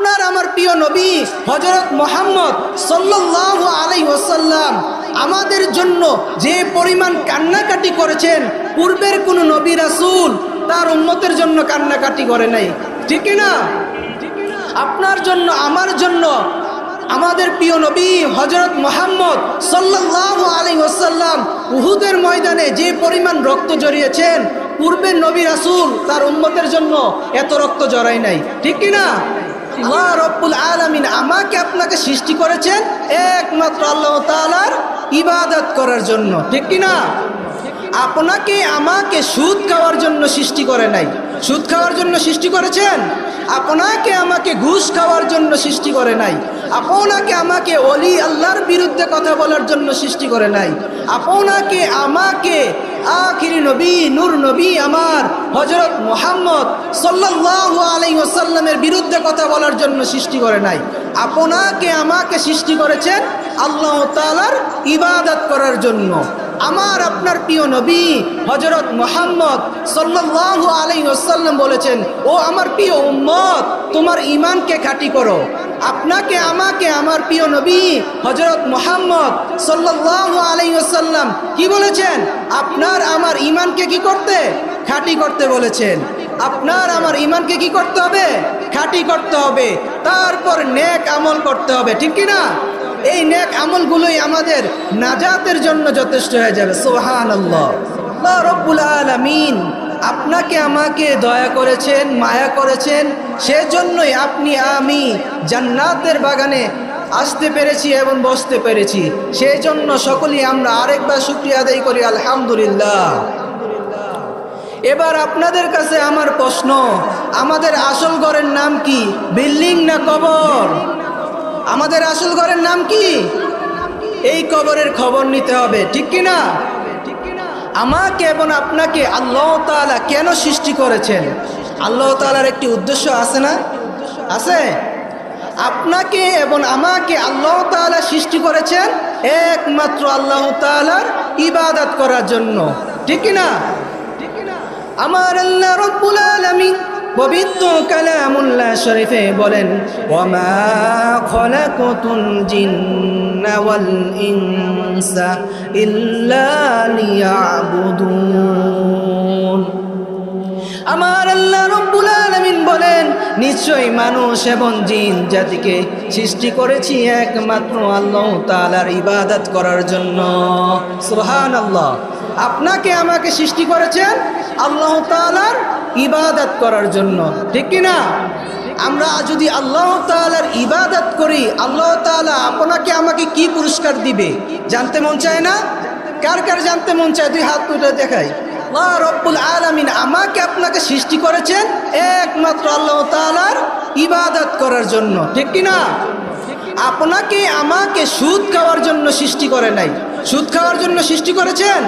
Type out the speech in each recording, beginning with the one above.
আপনার আমার প্রিয় নবী হজরত মোহাম্মদ সাল্লাল্লাহু আলাই ওসাল্লাম আমাদের জন্য যে পরিমাণ কান্নাকাটি করেছেন, পূর্বের কোনো নবী রাসূল তার উম্মতের জন্য কান্নাকাটি করে নাই। ঠিক না আপনার জন্য, আমার জন্য আমাদের প্রিয় নবী হজরত মোহাম্মদ সাল্লাল্লাহু আলী ওসাল্লাম উহুদের ময়দানে যে পরিমাণ রক্ত জড়িয়েছেন, পূর্বের নবী রাসূল তার উম্মতের জন্য এত রক্ত জড়াই নাই। ঠিক কি না আল্লাহ রব্বুল আলামিন আমাকে আপনাকে সৃষ্টি করেছেন একমাত্র আল্লাহ তাআলার ইবাদত করার জন্য। ঠিক কি না? আপনাকে আমাকে সুদ খাওয়ার জন্য সৃষ্টি করে নাই। সুদ খাওয়ার জন্য সৃষ্টি করেছেন? আপনাকে আমাকে ঘুষ খাওয়ার জন্য সৃষ্টি করে নাই। আপনাকে আমাকে অলি আল্লাহর বিরুদ্ধে কথা বলার জন্য সৃষ্টি করে নাই। আপনাকে আমাকে আখিরি নবী, নূর নবী আমার হজরত মোহাম্মদ সাল্লাল্লাহু আলাইহি ওয়াসাল্লামের বিরুদ্ধে কথা বলার জন্য সৃষ্টি করে নাই। আপনাকে আমাকে সৃষ্টি করেছেন আল্লাহ তাআলার ইবাদত করার জন্য। আমার আপনার প্রিয় নবী হজরত মোহাম্মদ সাল্লাল্লাহু আলাইহি ওসাল্লাম বলেছেন, ও আমার প্রিয় উম্মত, তোমার ইমানকে খাঁটি করো। আপনাকে, আমাকে, আমার প্রিয় নবী হজরত মোহাম্মদ সাল্লাল্লাহু আলাইহি ওয়াসাল্লাম কি বলেছেন? আপনার আমার ইমানকে কি করতে? খাঁটি করতে বলেছেন। আপনার আমার ইমানকে কি করতে হবে? খাঁটি করতে হবে। তারপর নেক আমল করতে হবে। ঠিক কি না এই নেক আমলগুলোই আমাদের নাজাতের জন্য যথেষ্ট হয়ে যাবে। সোহান আল্লাহ রব্বুল আলমিন আপনাকে আমাকে দয়া করেছেন, মায়া করেছেন, সেজন্যই আপনি আমি জান্নাতের বাগানে আসতে পেরেছি এবং বসতে পেরেছি। সেই জন্য সকলেই আমরা আরেকবার শুক্রিয়া আদায় করি, আলহামদুলিল্লাহ। এবার আপনাদের কাছে আমার প্রশ্ন, আমাদের আসল ঘরের নাম কি? বিল্ডিং না কবর? আমাদের আসল ঘরের নাম কি? এই কবরের খবর নিতে হবে, ঠিক কি না আমাকে এবং আপনাকে আল্লাহ তালা কেন সৃষ্টি করেছেন? আল্লাহ তালার একটি উদ্দেশ্য আছে না? আছে? আপনাকে এবং আমাকে আল্লাহ তালা সৃষ্টি করেছেন একমাত্র আল্লাহ তালার ইবাদত করার জন্য। ঠিক না? আমার আল্লাহ রব্বুল আলামিন পবিত্র কালামুল্লাহ শরীফে বলেন ইনসা ইল্লা আমার আল্লাহ রব্বুল আলামিন বলেন, নিশ্চয়ই মানুষ এবং জিন জাতিকে সৃষ্টি করেছি একমাত্র আল্লাহ তাআলার ইবাদত করার জন্য। সুবহানাল্লাহ। আপনাকে আমাকে সৃষ্টি করেছেন আল্লাহ তাআলার ইবাদত করার জন্য, ঠিক কি না? আমরা যদি আল্লাহ তাআলার ইবাদত করি, আল্লাহ তাআলা আপনাকে আমাকে কি পুরস্কার দিবে? জানতে মন চায় না? কার কার জানতে মন চায়? দুই হাত তুলে দেখাই। রব্বুল আলামিন আমাকে আপনাকে সৃষ্টি করেছেন একমাত্র আল্লাহ তাআলার ইবাদত করার জন্য, ঠিক কি না? আপনাকে আমাকে সুদ খাওয়ার জন্য সৃষ্টি করে নাই। সুদ খাওয়ার জন্য সৃষ্টি করেছেন?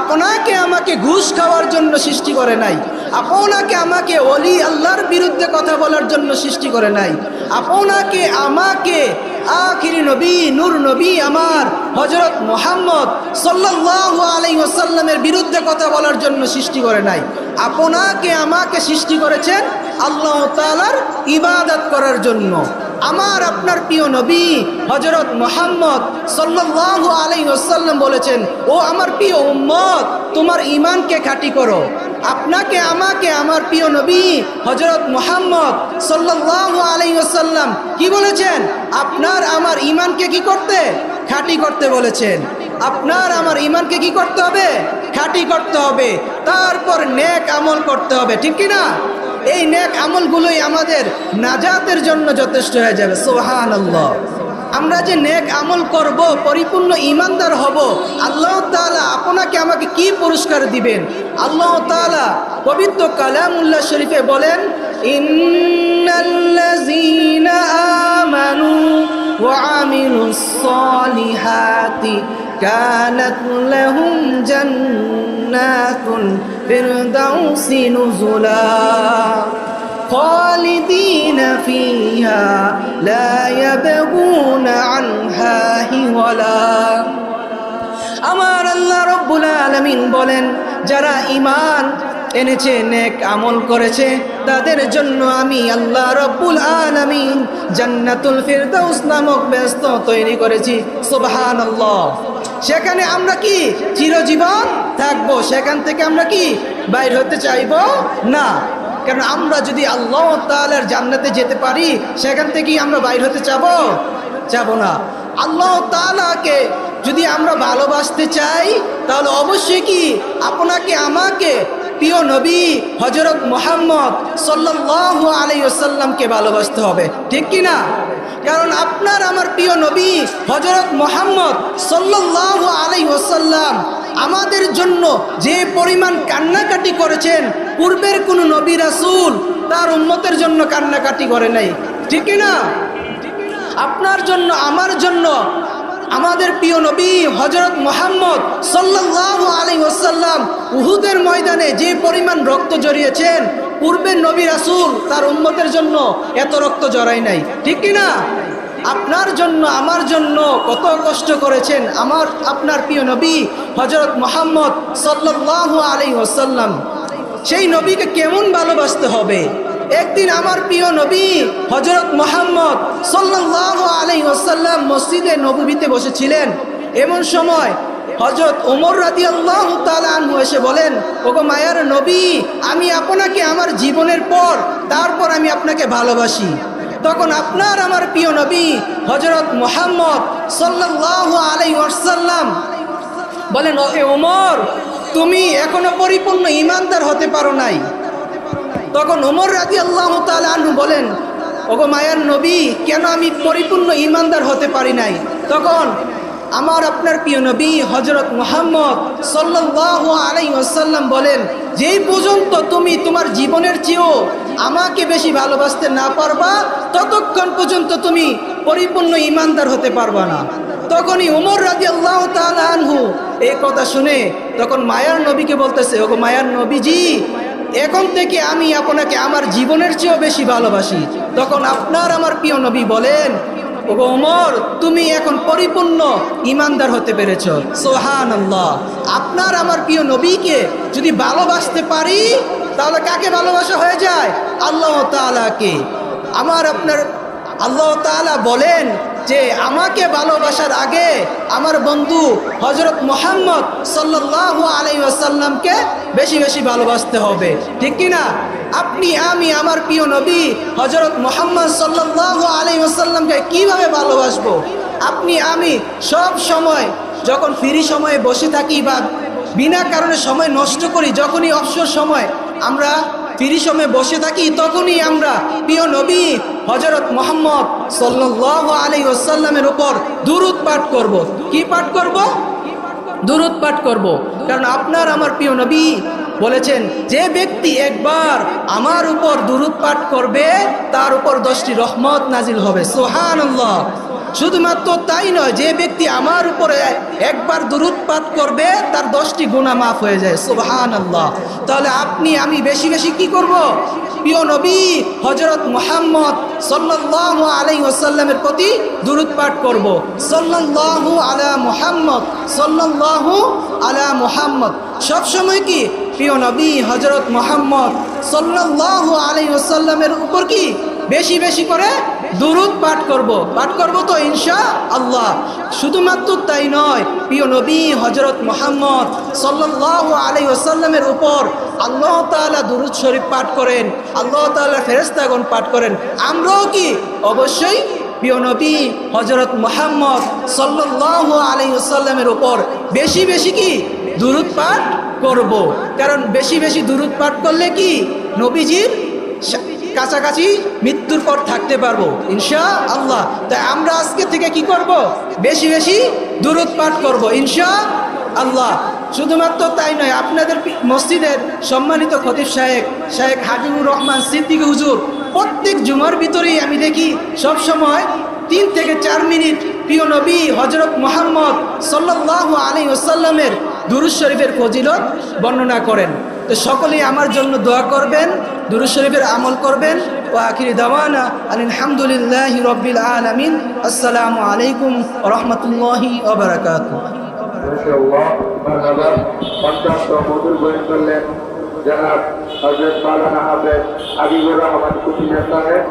আপনাকে আমাকে ঘুষ খাওয়ার জন্য সৃষ্টি করে নাই। আপনাকে আমাকে অলি আল্লাহর বিরুদ্ধে কথা বলার জন্য সৃষ্টি করে নাই। আপনাকে আমাকে আখিরি নবী, নূর নবী আমার হজরত মোহাম্মদ সাল্লাল্লাহু আলাইহি ওয়াসাল্লামের বিরুদ্ধে কথা বলার জন্য সৃষ্টি করে নাই। আপনাকে আমাকে সৃষ্টি করেছেন আল্লাহ তাআলার ইবাদত করার জন্য। আমার আপনার প্রিয় নবী হজরত মোহাম্মদ সাল্লাল্লাহু আলাইহি ওয়াসাল্লাম বলেছেন, ও আমার প্রিয় উম্মত, তোমার ইমানকে খাঁটি করো। আপনাকে, আমাকে, আমার প্রিয় নবী হজরত মোহাম্মদ আলাইহি কি বলেছেন? আপনার আমার ঈমানকে কি করতে? খাঁটি করতে বলেছেন। আপনার আমার ইমানকে কি করতে হবে? খাঁটি করতে হবে। তারপর নেক আমল করতে হবে, ঠিক কি না? এই নেক আমলগুলোই আমাদের নাজাতের জন্য যথেষ্ট হয়ে যাবে। সোহান আল্লাহ আমরা যে নেক আমল করব পরিপূর্ণ ইমানদার হব আল্লাহ তাআলা আপনাকে আমাকে কি পুরস্কার দিবেন আল্লাহ তাআলা পবিত্র কালামুল্লাহ শরীফে বলেন ইন্নাল্লাযীনা আমানু ওয়া আমিলুস সালিহাতি كانت لهم جنات الفردوس نزلا خالدين فيها لا يبغون عنها ولا আমার আল্লাহ রব্বুল আলমিন বলেন যারা ইমান এনেছে নেক আমল করেছে তাদের জন্য আমি আল্লাহ রব্বুল আলামিন জান্নাতুল ফিরদাউস নামক ব্যস্ত তৈরি করেছি সুবহানাল্লাহ সেখানে আমরা কি চিরজীবন থাকবো সেখান থেকে আমরা কি বাইর হতে চাইবো না কারণ আমরা যদি আল্লাহ তাআলার জান্নাতে যেতে পারি, সেখান থেকেই আমরা বাইর হতে চাবো? যাব না। আল্লাহ তাআলাকে যদি আমরা ভালোবাসতে চাই, তাহলে অবশ্যই কি আপনাকে, আমাকে প্রিয় নবী হজরত মোহাম্মদ সাল্লাল্লাহু আলাইহি ওয়াসাল্লামকে ভালোবাসতে হবে। ঠিক কি না? কারণ আপনার আমার প্রিয় নবী হজরত মোহাম্মদ সাল্লাল্লাহু আলাই ওয়াসাল্লাম আমাদের জন্য যে পরিমাণ কান্নাকাটি করেছেন, পূর্বের কোনো নবী রাসূল তার উন্মতের জন্য কান্নাকাটি করে নাই। ঠিক না? আপনার জন্য, আমার জন্য, আমাদের প্রিয় নবী হজরত মোহাম্মদ সাল্লাল্লাহু আলাইহি ওসাল্লাম উহুদের ময়দানে যে পরিমাণ রক্ত জড়িয়েছেন, পূর্বের নবী রাসূল তার উম্মতের জন্য এত রক্ত জড়াই নাই। ঠিক কি না? আপনার জন্য, আমার জন্য কত কষ্ট করেছেন। আমার, আপনার প্রিয় নবী হজরত মোহাম্মদ সাল্লাল্লাহু আলাইহি ওয়াসাল্লাম, সেই নবীকে কেমন ভালোবাসতে হবে? একদিন আমার প্রিয় নবী হজরত মোহাম্মদ সাল্লাল্লাহু আলাইহি ওয়াসাল্লাম মসজিদে নবীতে বসেছিলেন। এমন সময় হজরত ওমর রাদি আল্লাহ আনহু এসে বলেন, ওগো মায়ার নবী, আমি আপনাকে আমার জীবনের পর, তারপর আমি আপনাকে ভালোবাসি। তখন আপনার আমার প্রিয় নবী হজরত মোহাম্মদ সাল্লাল্লাহু আলাইহি ওয়াসাল্লাম বলেন ওকে ওমর, তুমি এখনও পরিপূর্ণ ইমানদার হতে পারো নাই। তখন ওমর রাজি আল্লাহ আনহু বলেন, ওগো মায়ার নবী, কেন আমি পরিপূর্ণ ইমানদার হতে পারি নাই? তখন আমার আপনার প্রিয় নবী হজরত মোহাম্মদ সাল্লাহ আলাই আসাল্লাম বলেন, যেই পর্যন্ত তুমি তোমার জীবনের চেয়েও আমাকে বেশি ভালোবাসতে না পারবা, ততক্ষণ পর্যন্ত তুমি পরিপূর্ণ ইমানদার হতে পারবা না। তখনই উমর রাজি আল্লাহ আনহু এই কথা শুনে তখন মায়ার নবীকে বলতেছে, ওগো মায়ার নবীজি, এখন থেকে আমি আপনাকে আমার জীবনের চেয়েও বেশি ভালোবাসি। তখন আপনার আমার প্রিয় নবী বলেন, ওগো ওমর তুমি এখন পরিপূর্ণ ইমানদার হতে পেরেছ। সোহান আল্লাহ আপনার আমার প্রিয় নবীকে যদি ভালোবাসতে পারি তাহলে কাকে ভালোবাসা হয়ে যায়? আল্লাহ তালাকে আমার আপনার আল্লাহ তাআলা বলেন যে, আমাকে ভালোবাসার আগে আমার বন্ধু হজরত মোহাম্মদ সাল্লাল্লাহু আলাইহি ওয়াসাল্লামকে বেশি বেশি ভালোবাসতে হবে। ঠিক কি না? আপনি, আমি, আমার প্রিয় নবী হজরত মোহাম্মদ সাল্লাল্লাহু আলাইহি ওয়াসাল্লামকে কীভাবে ভালোবাসবো? আপনি, আমি সব সময় যখন ফ্রি সময়ে বসে থাকি বা বিনা কারণে সময় নষ্ট করি, যখনই অবসর সময় আমরা ফ্রি বসে থাকি, তখনই আমরা প্রিয় নবী হজরত মোহাম্মদ সাল্লাহ আলী ওসাল্লামের উপর দুরুদ পাঠ করব। কি পাঠ করব দুরুদ পাঠ করব। কারণ আপনার আমার প্রিয় নবী বলেছেন, যে ব্যক্তি একবার আমার উপর দুরুদ পাঠ করবে, তার উপর দশটি রহমত নাজিল হবে সোহান শুধুমাত্র তাই নয়, যে ব্যক্তি আমার উপরে একবার দুরুদ পাঠ করবে, তার দশটি গুণা মাফ হয়ে যায়। সুবহান আল্লাহ তাহলে আপনি, আমি বেশি বেশি কি করব? প্রিয় নবী হজরত মোহাম্মদ সাল্লাল্লাহু আলাই ওসাল্লামের প্রতি দুরুদ করব। সাল্লাল্লাহু আলা মুহাম্মদ, সাল্লাল্লাহু আলা মোহাম্মদ। সবসময় কি? প্রিয় নবী হজরত মোহাম্মদ সাল্লাল্লাহু আলাই ওসাল্লামের উপর কি? বেশি বেশি করে দুরুদ পাঠ করব। পাঠ করব তো ইনশা আল্লাহ। শুধুমাত্র তাই নয়, প্রিয় নবী হজরত মোহাম্মদ সাল্লাল্লাহু আলাইহি ওয়াসাল্লামের উপর আল্লাহ তাআলা দুরুদ শরীফ পাঠ করেন, আল্লাহ তাআলা ফেরেশতাগণ পাঠ করেন। আমরাও কি? অবশ্যই প্রিয় নবী হজরত মোহাম্মদ সাল্লাল্লাহু আলাইহি ওয়াসাল্লামের উপর বেশি বেশি কি? দুরুদ পাঠ করব। কারণ বেশি বেশি দুরুদ পাঠ করলে কি? নবীজির কাছাকাছি মৃত্যুর পর থাকতে পারব ইনশা আল্লাহ তাই আমরা আজকে থেকে কি করব? বেশি বেশি দূরত পাঠ করব ইনশা আল্লাহ শুধুমাত্র তাই নয়, আপনাদের মসজিদের সম্মানিত খতিব সাহেব শাহেক হাজিবুর রহমান সিদ্দিক হুজুর, প্রত্যেক জুমার ভিতরেই আমি দেখি সব সময় তিন থেকে চার মিনিট প্রিয় নবী হজরত মোহাম্মদ সাল্লাহ আলী ওসাল্লামের দুরুজ শরীফের ফজিলত বর্ণনা করেন। তো সকলেই আমার জন্য দোয়া করবেন। দুরুজ শরীফের আমল করবেন। ও আখিরি দাওয়ানা আলহামদুলিল্লাহ রব্বিল আলমিন। আসসালামু আলাইকুম রহমতুল্লাহি ওবরাকাত জনাব হজরত মালানা হাফেজ আবিবুর রহমান কুটিয়া সাহেব।